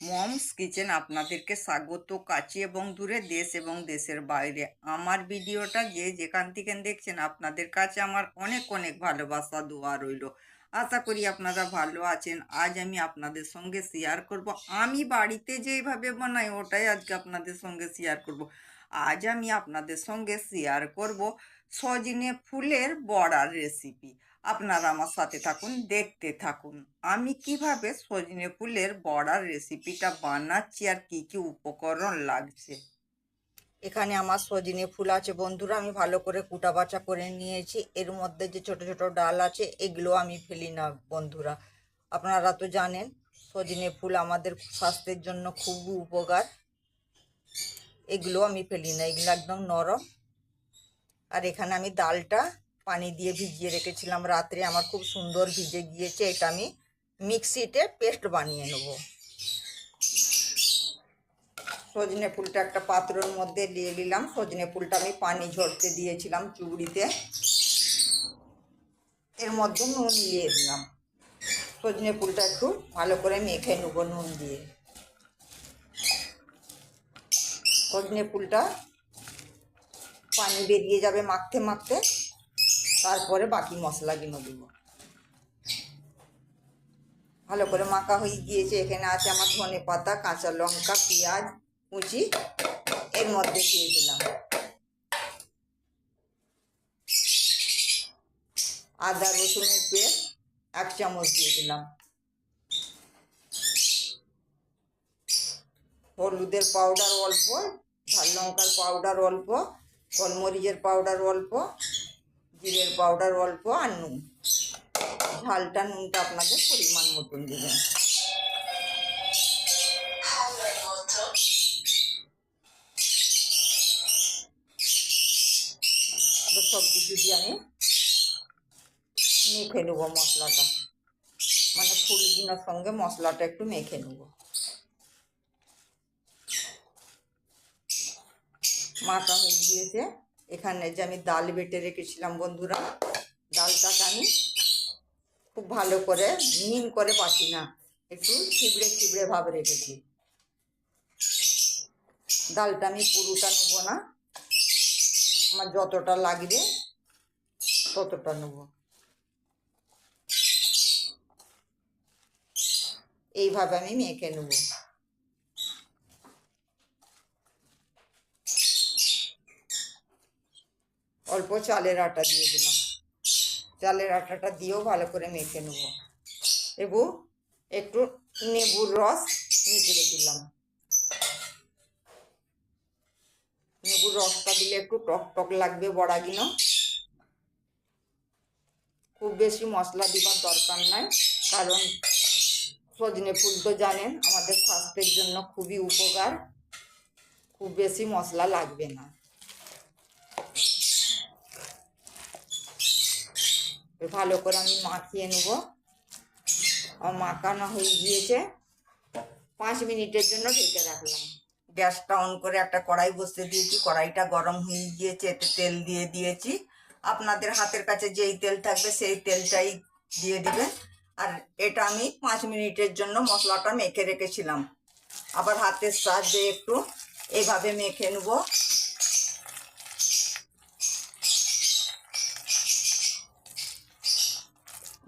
Moms kitchen আপনাদেরকে স্বাগত কাছে এবং দূরে দেশ এবং দেশের বাইরে। আমার ভিডিওটা যে যেখান থেকে দেখছেন আপনাদের কাছে আমার অনেক অনেক ভালোবাসা, দোয়া রইল। আশা করি আপনারা ভালো আছেন। আজ আমি আপনাদের সঙ্গে শেয়ার করব। আমি বাড়িতে যেইভাবে বানাই ওটাই আজকে আপনাদের সঙ্গে শেয়ার করব। আজ আমি আপনাদের সঙ্গে শেয়ার করব সজনে ফুলের বড়ার রেসিপি আপনারা আমার সাথে থাকুন, দেখতে থাকুন। আমি কীভাবে সজনে ফুলের বড়ার রেসিপিটা বানাচ্ছি আর কি কি উপকরণ লাগছে? এখানে আমার সজনে ফুল আছে বন্ধুরা, আমি ভালো করে কুটা বাছা করে নিয়েছি। এর মধ্যে যে ছোট ছোট ডাল আছে, এগুলো আমি ফেলি না বন্ধুরা। আপনারা তো জানেন, সজনে ফুল আমাদের স্বাস্থ্যের জন্য খুবই উপকার। এগুলো আমি ফেলি না, এগুলো একদম নরম। আর এখানে আমি ডালটা পানি দিয়ে ভিজিয়ে রেখেছিলাম রাত্রে। আমার খুব সুন্দর ভিজে গিয়েছে। এটা আমি মিক্সিতে পেস্ট বানিয়ে নেব। সজনে ফুলটা একটা পাত্রর মধ্যে দিয়ে নিলাম সজনে ফুলটা আমি পানি ঝরতে দিয়েছিলাম চুবড়িতে। এর মধ্যে নুন দিয়ে দিলাম। সজনে ফুলটা একটু ভালো করে মেখে নেব নুন দিয়ে। সজনে ফুলটা পানি বেরিয়ে যাবে মাখতে মাখতে। তারপরে বাকি মশলাগুলো দেবো। ভালো করে মাখা হয়ে গিয়েছে, এখানে আছে আমার ধনে পাতা, কাঁচা লঙ্কা, পেঁয়াজ, কুচি, এর মধ্যে দিয়ে দিলাম। আদা, রসুনের পেস্ট, এক চামচ দিয়ে দিলাম। হলুদের পাউডার অল্প, ঝাল লঙ্কার পাউডার অল্প, গোলমরিচের পাউডার অল্প জিরের পাউডার অল্প আর নুন। ঝালটা, নুনটা আপনাদের পরিমাণ মতন দেবেন। সব কিছু দিয়ে আমি মেখে নেব মশলাটা। মানে ফুলগুলোর সঙ্গে মশলাটা একটু মেখে নেব। মাখা হয়ে গিয়েছে। এখানে যে আমি ডাল বেটে রেখেছিলাম বন্ধুরা, ডালটাকে আমি খুব ভালো করে মিন করে পাচ্ছি না একটু ছিবড়ে ছিবড়ে ভাব রেখেছি। ডালটা আমি পুরোটা নেব না, আমার যতটা লাগবে ততটা নেব। এইভাবে আমি মেখে নেব। অল্প চালের আটা দিয়ে দিলাম। চালের আটাটা দিয়েও ভালো করে মেখে নেব। এবু একটু নেবুর রস নিচড়ে দিলাম। নেবুর রসটা দিলে একটু টক টক লাগবে বড়াগুলো খুব বেশি মশলা দিবার দরকার নাই, কারণ সজনে ফুল তো জানেন, আমাদের স্বাস্থ্যের জন্য খুবই উপকার। খুব বেশি মশলা লাগবে না। ভালো করে আমি মাখিয়ে নেব। মাখানো হয়ে গিয়েছে। পাঁচ মিনিটের জন্য ঢেকে রাখলাম। গ্যাসটা অন করে একটা কড়াই বসিয়ে দিয়েছি। কড়াইটা গরম হয়ে গিয়েছে, এতে তেল দিয়ে দিয়েছি। আপনাদের হাতের কাছে যেই তেল থাকবে সেই তেলটাই দিয়ে দিবেন। আর এটা আমি পাঁচ মিনিটের জন্য মশলাটা মেখে রেখেছিলাম। আবার হাতের সাহায্যে একটু এভাবে মেখে নেব।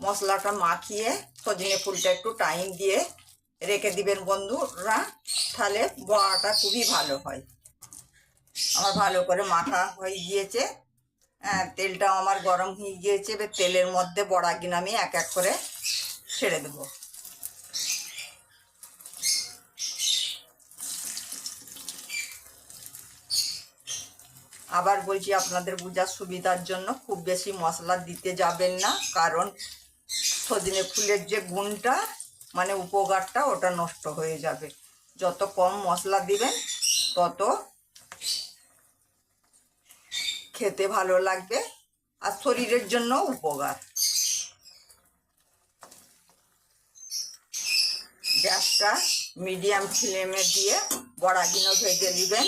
মশলাটা মাখিয়ে সজনে ফুলটা একটু টাইম দিয়ে রেখে দিবেন বন্ধুরা, তাহলে বড়াটা খুবই ভালো হয়। আমার ভালো করে মাখা হয়ে গিয়েছে। হ্যাঁ তেলটাও আমার গরম হয়ে গিয়েছে। এবার তেলের মধ্যে বড়া কিনা আমি এক এক করে ছেড়ে দেবো। আবার বলছি, আপনাদের বোঝার সুবিধার জন্য খুব বেশি মশলা দিতে যাবেন না, কারণ সজনে ফুলের যে গুণটা মানে উপকারটা, ওটা নষ্ট হয়ে যাবে। যত কম মশলা দিবেন, তত খেতে ভালো লাগবে আর শরীরের জন্য উপকার। গ্যাসটা মিডিয়াম ফ্লেমে দিয়ে বড়াগুলো ভেজে দিবেন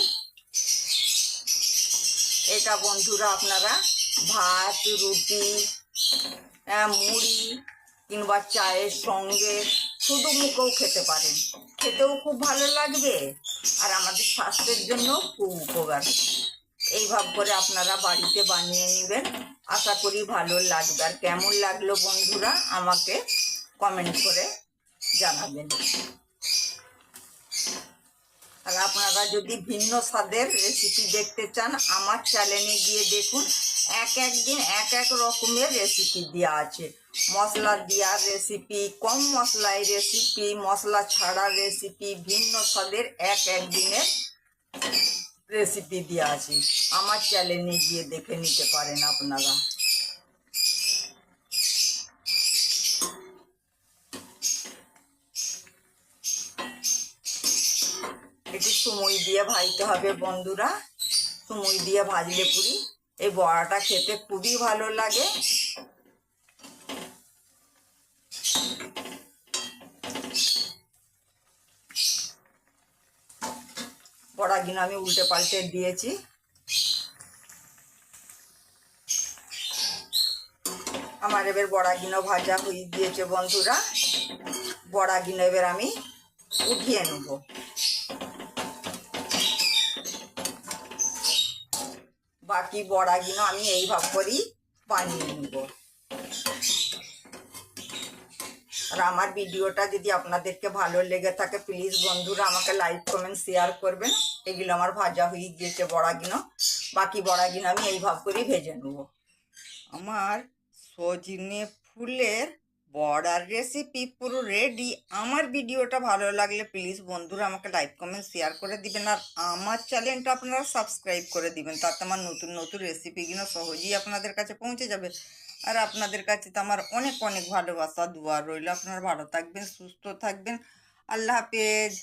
এটা বন্ধুরা আপনারা ভাত, রুটি মুড়ি কিংবা চায়ের সঙ্গে শুধু মুখেও খেতে পারেন খেতেও খুব ভালো লাগবে আর আমাদের স্বাস্থ্যের জন্য খুব উপকার। এইভাবে করে আপনারা বাড়িতে বানিয়ে নেবেন। আশা করি ভালো লাগবে। আর কেমন লাগল বন্ধুরা, আমাকে কমেন্ট করে জানাবেন। আর আপনারা যদি ভিন্ন স্বাদের রেসিপি দেখতে চান, আমার চ্যানেলে গিয়ে দেখুন। এক এক দিন এক এক রকমের রেসিপি দেওয়া আছে। মশলা দেওয়ার রেসিপি কম মশলায় রেসিপি মশলা ছাড়া রেসিপি ভিন্ন স্বাদের এক এক দিনের রেসিপি দেওয়া আছে। আমার চ্যানেলে গিয়ে দেখে নিতে পারেন আপনারা। একটু সময় দিয়ে ভাজতে হবে বন্ধুরা। সময় দিয়ে ভাজলে পুরি এই বড়াটা খেতে খুবই ভালো লাগে। বড়াগুলো আমি উল্টে পাল্টে দিয়েছি। আমার এবার বড়াগুলো ভাজা হয়ে গিয়েছে বন্ধুরা। বড়াগুলো এবার আমি উঠিয়ে নেব। বাকি বড়াগুলো আমি এইভাবে করেই বানিয়ে নেব। আর আমার ভিডিওটা যদি আপনাদেরকে ভালো লেগে থাকে প্লিজ বন্ধুরা আমাকে লাইক কমেন্ট শেয়ার করবেন। এগুলো আমার ভাজা হয়ে গিয়েছে বড়াগুলো। বাকি বড়াগুলো আমি এইভাবে করেই ভেজে নেব। আমার সজনে ফুলের বড়ার রেসিপি পুরো রেডি আমার ভিডিওটা ভালো লাগলে প্লিজ বন্ধুরা আমাকে লাইক কমেন্ট শেয়ার করে দিবেন। আর আমার চ্যানেলটা আপনারা সাবস্ক্রাইব করে দিবেন, তাতে আমার নতুন নতুন রেসিপিগুলো সহজেই আপনাদের কাছে পৌঁছে যাবে। আর আপনাদের কাছে তো আমার অনেক অনেক ভালোবাসা, দোয়া রইল। আপনারা ভালো থাকবেন, সুস্থ থাকবেন। আল্লাহ হাফেজ।